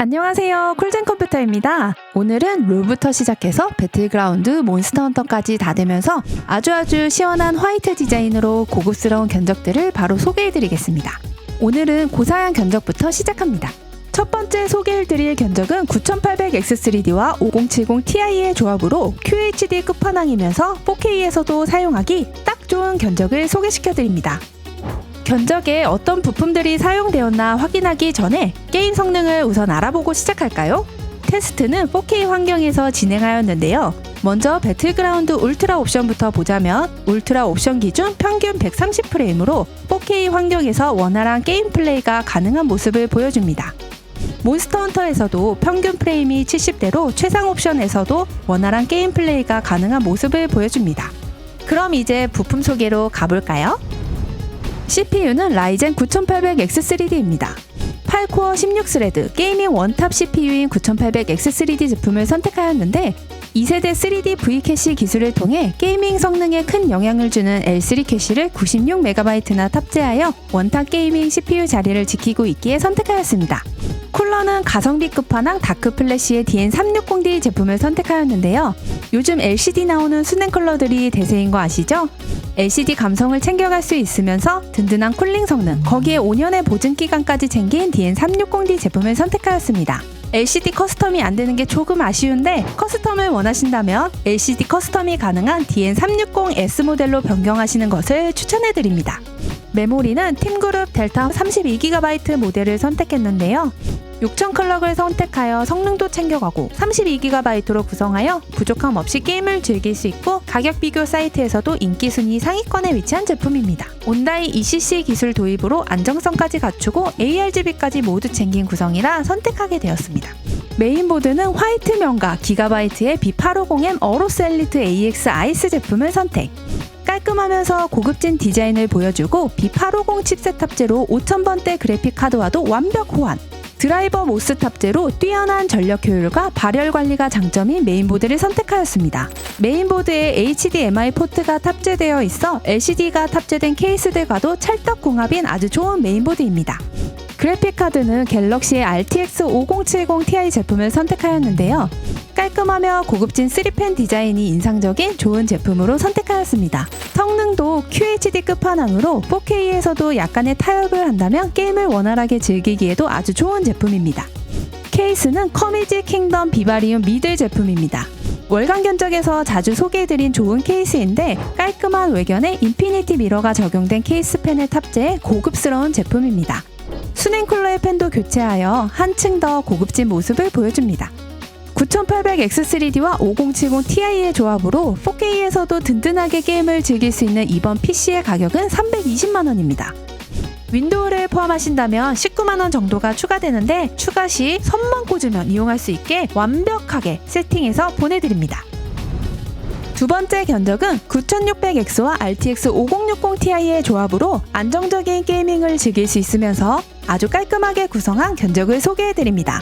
안녕하세요. 쿨젠 컴퓨터입니다. 오늘은 롤부터 시작해서 배틀그라운드, 몬스터 헌터까지 다 되면서 아주 아주 시원한 화이트 디자인으로 고급스러운 견적들을 바로 소개해드리겠습니다. 오늘은 고사양 견적부터 시작합니다. 첫 번째 소개해드릴 견적은 9800X3D와 5070Ti의 조합으로 QHD 끝판왕이면서 4K에서도 사용하기 딱 좋은 견적을 소개시켜드립니다. 견적에 어떤 부품들이 사용되었나 확인하기 전에 게임 성능을 우선 알아보고 시작할까요? 테스트는 4K 환경에서 진행하였는데요. 먼저 배틀그라운드 울트라 옵션부터 보자면 울트라 옵션 기준 평균 130프레임으로 4K 환경에서 원활한 게임 플레이가 가능한 모습을 보여줍니다. 몬스터 헌터에서도 평균 프레임이 70대로 최상 옵션에서도 원활한 게임 플레이가 가능한 모습을 보여줍니다. 그럼 이제 부품 소개로 가볼까요? CPU는 라이젠 9800X3D입니다. 8코어 16스레드 게이밍 원탑 CPU인 9800X3D 제품을 선택하였는데 2세대 3D V 캐시 기술을 통해 게이밍 성능에 큰 영향을 주는 L3 캐시를 96MB나 탑재하여 원탑 게이밍 CPU 자리를 지키고 있기에 선택하였습니다. 쿨러는 가성비 끝판왕 다크 플래시의 DN360D 제품을 선택하였는데요. 요즘 LCD 나오는 수냉 컬러들이 대세인 거 아시죠? LCD 감성을 챙겨갈 수 있으면서 든든한 쿨링 성능, 거기에 5년의 보증 기간까지 챙긴 DN360D 제품을 선택하였습니다. LCD 커스텀이 안 되는 게 조금 아쉬운데 커스텀을 원하신다면 LCD 커스텀이 가능한 DN360S 모델로 변경하시는 것을 추천해 드립니다. 메모리는 팀그룹 델타 32GB 모델을 선택했는데요. 6000 클럭을 선택하여 성능도 챙겨가고 32GB로 구성하여 부족함 없이 게임을 즐길 수 있고 가격 비교 사이트에서도 인기 순위 상위권에 위치한 제품입니다. 온다이 ECC 기술 도입으로 안정성까지 갖추고 ARGB까지 모두 챙긴 구성이라 선택하게 되었습니다. 메인보드는 화이트 명가 기가바이트의 B850M 어로스 엘리트 AX 아이스 제품을 선택. 깔끔하면서 고급진 디자인을 보여주고 B850 칩셋 탑재로 5000번대 그래픽 카드와도 완벽 호환. 드라이버 모스 탑재로 뛰어난 전력 효율과 발열 관리가 장점인 메인보드를 선택하였습니다. 메인보드에 HDMI 포트가 탑재되어 있어 LCD가 탑재된 케이스들과도 찰떡궁합인 아주 좋은 메인보드입니다. 그래픽카드는 갤럭시의 RTX 5070 Ti 제품을 선택하였는데요. 깔끔하며 고급진 3펜 디자인이 인상적인 좋은 제품으로 선택하였습니다. 성능도 QHD 끝판왕으로 4K에서도 약간의 타협을 한다면 게임을 원활하게 즐기기에도 아주 좋은 제품입니다. 케이스는 커미지 킹덤 비바리움 미들 제품입니다. 월간 견적에서 자주 소개해드린 좋은 케이스인데 깔끔한 외견에 인피니티 미러가 적용된 케이스 펜을 탑재해 고급스러운 제품입니다. 수냉 쿨러의 펜도 교체하여 한층 더 고급진 모습을 보여줍니다. 9800X3D와 5070Ti의 조합으로 4K에서도 든든하게 게임을 즐길 수 있는 이번 PC의 가격은 320만원입니다. 윈도우를 포함하신다면 19만원 정도가 추가되는데 추가 시 선만 꽂으면 이용할 수 있게 완벽하게 세팅해서 보내드립니다. 두 번째 견적은 9600X와 RTX 5060Ti의 조합으로 안정적인 게이밍을 즐길 수 있으면서 아주 깔끔하게 구성한 견적을 소개해드립니다.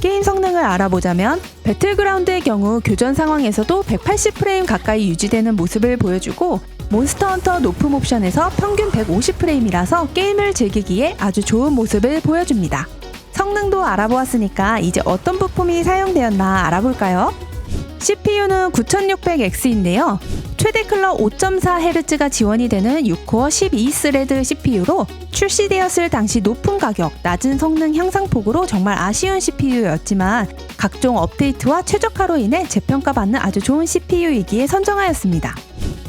게임 성능을 알아보자면 배틀그라운드의 경우 교전 상황에서도 180프레임 가까이 유지되는 모습을 보여주고 몬스터 헌터 높음 옵션에서 평균 150프레임이라서 게임을 즐기기에 아주 좋은 모습을 보여줍니다. 성능도 알아보았으니까 이제 어떤 부품이 사용되었나 알아볼까요? CPU는 9600X인데요. 최대 클럭 5.4Hz가 지원이 되는 6코어 12스레드 CPU로 출시되었을 당시 높은 가격, 낮은 성능 향상폭으로 정말 아쉬운 CPU였지만 각종 업데이트와 최적화로 인해 재평가받는 아주 좋은 CPU이기에 선정하였습니다.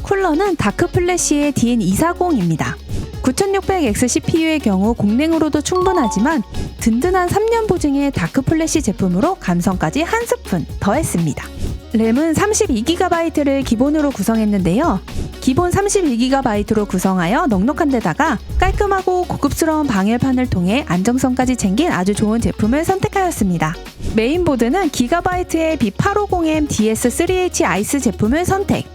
쿨러는 다크 플래시의 DN240입니다. 9600X CPU의 경우 공랭으로도 충분하지만 든든한 3년 보증의 다크 플래시 제품으로 감성까지 한 스푼 더했습니다. 램은 32GB를 기본으로 구성했는데요. 기본 32GB로 구성하여 넉넉한 데다가 깔끔하고 고급스러운 방열판을 통해 안정성까지 챙긴 아주 좋은 제품을 선택하였습니다. 메인보드는 기가바이트의 B850M DS3H 아이스 제품을 선택.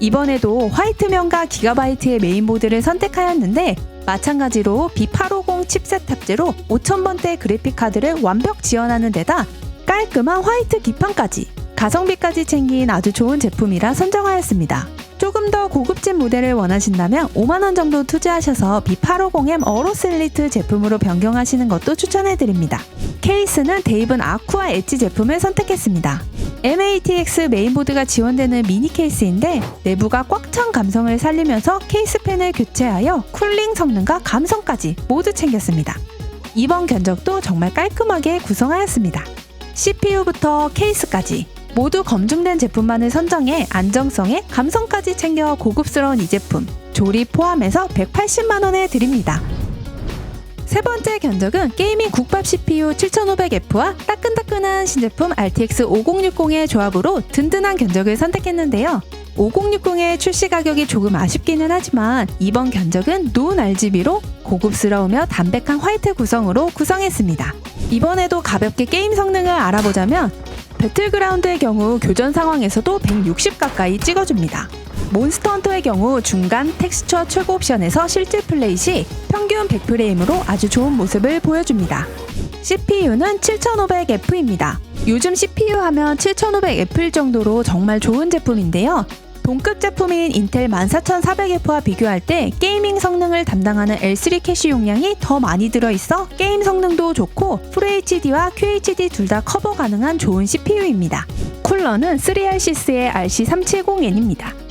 이번에도 화이트 면과 기가바이트의 메인보드를 선택하였는데 마찬가지로 B850 칩셋 탑재로 5000번대 그래픽 카드를 완벽 지원하는 데다 깔끔한 화이트 기판까지 가성비까지 챙긴 아주 좋은 제품이라 선정하였습니다. 조금 더 고급진 모델을 원하신다면 5만원 정도 투자하셔서 B850M 어로셀리트 제품으로 변경하시는 것도 추천해드립니다. 케이스는 데이븐 아쿠아 엣지 제품을 선택했습니다. MATX 메인보드가 지원되는 미니 케이스인데 내부가 꽉 찬 감성을 살리면서 케이스팬을 교체하여 쿨링 성능과 감성까지 모두 챙겼습니다. 이번 견적도 정말 깔끔하게 구성하였습니다. CPU부터 케이스까지 모두 검증된 제품만을 선정해 안정성에 감성까지 챙겨 고급스러운 이 제품 조립 포함해서 180만 원에 드립니다. 세 번째 견적은 게이밍 국밥 CPU 7500F와 따끈따끈한 신제품 RTX 5060의 조합으로 든든한 견적을 선택했는데요. 5060의 출시 가격이 조금 아쉽기는 하지만 이번 견적은 논 RGB로 고급스러우며 담백한 화이트 구성으로 구성했습니다. 이번에도 가볍게 게임 성능을 알아보자면 배틀그라운드의 경우 교전 상황에서도 160 가까이 찍어줍니다. 몬스터 헌터의 경우 중간 텍스처 최고 옵션에서 실제 플레이 시 평균 100프레임으로 아주 좋은 모습을 보여줍니다. CPU는 7500F입니다. 요즘 CPU 하면 7500F일 정도로 정말 좋은 제품인데요. 동급 제품인 인텔 14400F와 비교할 때 게이밍 성능을 담당하는 L3 캐시 용량이 더 많이 들어있어 게임 성능도 좋고 FHD와 QHD 둘 다 커버 가능한 좋은 CPU입니다. 쿨러는 3RC스의 RC370N입니다.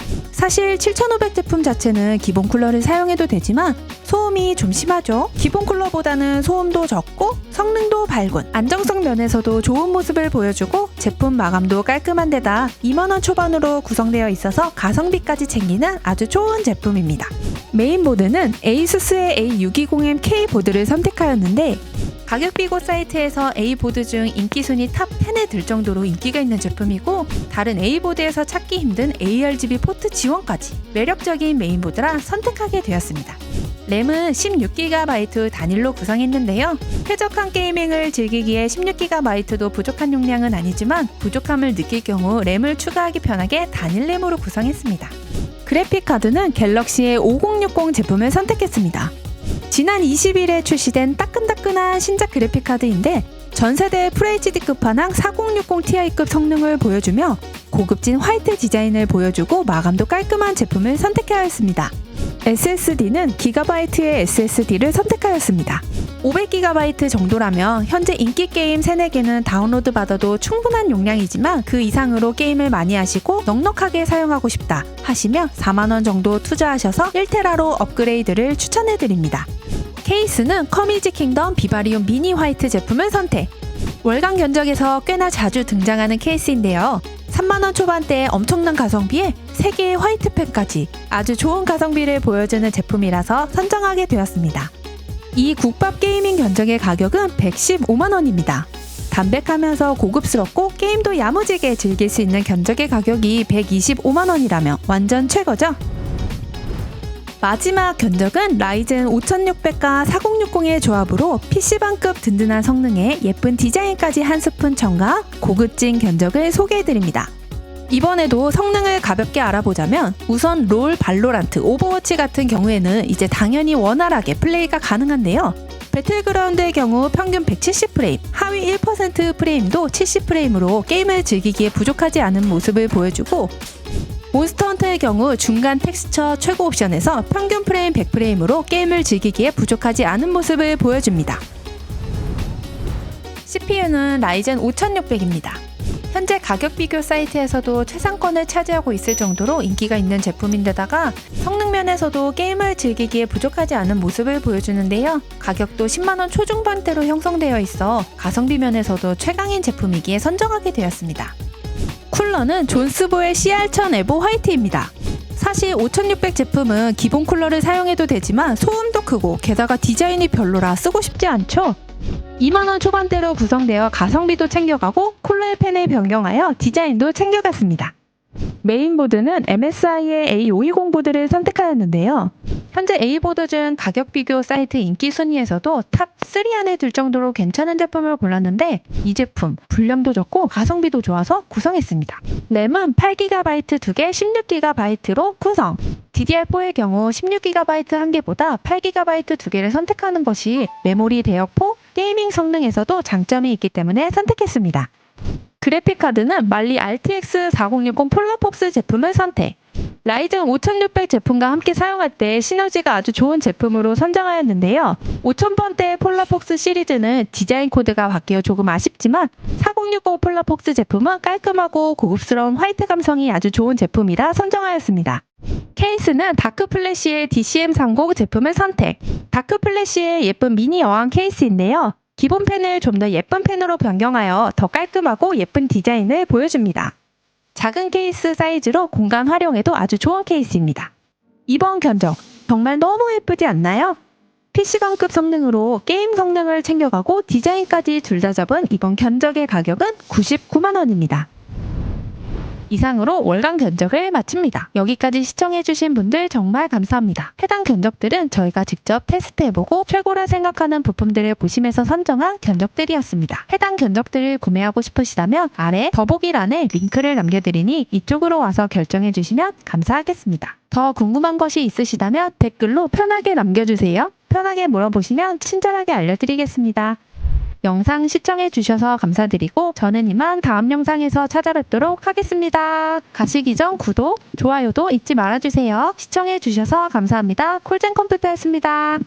사실 7500 제품 자체는 기본 쿨러를 사용해도 되지만 소음이 좀 심하죠. 기본 쿨러보다는 소음도 적고 성능도 밝은 안정성 면에서도 좋은 모습을 보여주고 제품 마감도 깔끔한 데다 2만원 초반으로 구성되어 있어서 가성비까지 챙기는 아주 좋은 제품입니다. 메인 보드는 에이수스의 A620M-K 보드를 선택하였는데 가격 비고 사이트에서 A 보드 중 인기 순위 탑 10에 들 정도로 인기가 있는 제품이고 다른 A 보드에서 찾기 힘든 ARGB 포트 지원까지 매력적인 메인보드라 선택하게 되었습니다. 램은 16GB 단일로 구성했는데요. 쾌적한 게이밍을 즐기기에 16GB도 부족한 용량은 아니지만 부족함을 느낄 경우 램을 추가하기 편하게 단일 램으로 구성했습니다. 그래픽 카드는 갤럭시의 5060 제품을 선택했습니다. 지난 20일에 출시된 따끈따끈한 신작 그래픽 카드인데 전세대 FHD 끝판왕 4060 Ti급 성능을 보여주며 고급진 화이트 디자인을 보여주고 마감도 깔끔한 제품을 선택하였습니다. SSD는 기가바이트의 SSD를 선택하였습니다. 500GB 정도라면 현재 인기 게임 3, 4개는 다운로드 받아도 충분한 용량이지만 그 이상으로 게임을 많이 하시고 넉넉하게 사용하고 싶다 하시면 4만원 정도 투자하셔서 1테라로 업그레이드를 추천해드립니다. 케이스는 커미지 킹덤 비바리움 미니 화이트 제품을 선택. 월간 견적에서 꽤나 자주 등장하는 케이스인데요. 3만원 초반대의 엄청난 가성비에 3개의 화이트펜까지 아주 좋은 가성비를 보여주는 제품이라서 선정하게 되었습니다. 이 국밥 게이밍 견적의 가격은 115만원입니다. 담백하면서 고급스럽고 게임도 야무지게 즐길 수 있는 견적의 가격이 125만원이라면 완전 최고죠? 마지막 견적은 라이젠 5600과 4060의 조합으로 PC방급 든든한 성능에 예쁜 디자인까지 한 스푼 첨가 고급진 견적을 소개해드립니다. 이번에도 성능을 가볍게 알아보자면 우선 롤, 발로란트, 오버워치 같은 경우에는 이제 당연히 원활하게 플레이가 가능한데요. 배틀그라운드의 경우 평균 170프레임, 하위 1% 프레임도 70프레임으로 게임을 즐기기에 부족하지 않은 모습을 보여주고 몬스터 헌터의 경우 중간 텍스처 최고 옵션에서 평균 프레임 100프레임으로 게임을 즐기기에 부족하지 않은 모습을 보여줍니다. CPU는 라이젠 5600입니다. 현재 가격 비교 사이트에서도 최상권을 차지하고 있을 정도로 인기가 있는 제품인데다가 성능 면에서도 게임을 즐기기에 부족하지 않은 모습을 보여주는데요. 가격도 10만원 초중반대로 형성되어 있어 가성비 면에서도 최강인 제품이기에 선정하게 되었습니다. 쿨러는 존스보의 CR1000 에보 화이트입니다. 사실 5600 제품은 기본 쿨러를 사용해도 되지만 소음도 크고 게다가 디자인이 별로라 쓰고 싶지 않죠? 2만원 초반대로 구성되어 가성비도 챙겨가고 쿨러의 팬을 변경하여 디자인도 챙겨갔습니다. 메인보드는 MSI의 A520 보드를 선택하였는데요. 현재 A보드 중 가격 비교 사이트 인기 순위에서도 탑3 안에 들 정도로 괜찮은 제품을 골랐는데 이 제품 분량도 적고 가성비도 좋아서 구성했습니다. 램은 8GB 2개, 16GB로 구성. DDR4의 경우 16GB 한 개보다 8GB 두 개를 선택하는 것이 메모리 대역포, 게이밍 성능에서도 장점이 있기 때문에 선택했습니다. 그래픽 카드는 말리 RTX 4060 폴라폭스 제품을 선택. 라이젠 5600 제품과 함께 사용할 때 시너지가 아주 좋은 제품으로 선정하였는데요. 5000번대 폴라폭스 시리즈는 디자인 코드가 바뀌어 조금 아쉽지만 4060 폴라폭스 제품은 깔끔하고 고급스러운 화이트 감성이 아주 좋은 제품이라 선정하였습니다. 케이스는 다크플래시의 DCM30 제품을 선택. 다크플래시의 예쁜 미니 어항 케이스인데요. 기본 펜을 좀 더 예쁜 펜으로 변경하여 더 깔끔하고 예쁜 디자인을 보여줍니다. 작은 케이스 사이즈로 공간 활용에도 아주 좋은 케이스입니다. 이번 견적 정말 너무 예쁘지 않나요? PC방급 성능으로 게임 성능을 챙겨가고 디자인까지 둘 다 잡은 이번 견적의 가격은 99만원입니다. 이상으로 월간 견적을 마칩니다. 여기까지 시청해주신 분들 정말 감사합니다. 해당 견적들은 저희가 직접 테스트해보고 최고라 생각하는 부품들을 보시면서 선정한 견적들이었습니다. 해당 견적들을 구매하고 싶으시다면 아래 더보기란에 링크를 남겨드리니 이쪽으로 와서 결정해주시면 감사하겠습니다. 더 궁금한 것이 있으시다면 댓글로 편하게 남겨주세요. 편하게 물어보시면 친절하게 알려드리겠습니다. 영상 시청해 주셔서 감사드리고 저는 이만 다음 영상에서 찾아뵙도록 하겠습니다. 가시기 전 구독, 좋아요도 잊지 말아주세요. 시청해 주셔서 감사합니다. 콜젠 컴퓨터였습니다.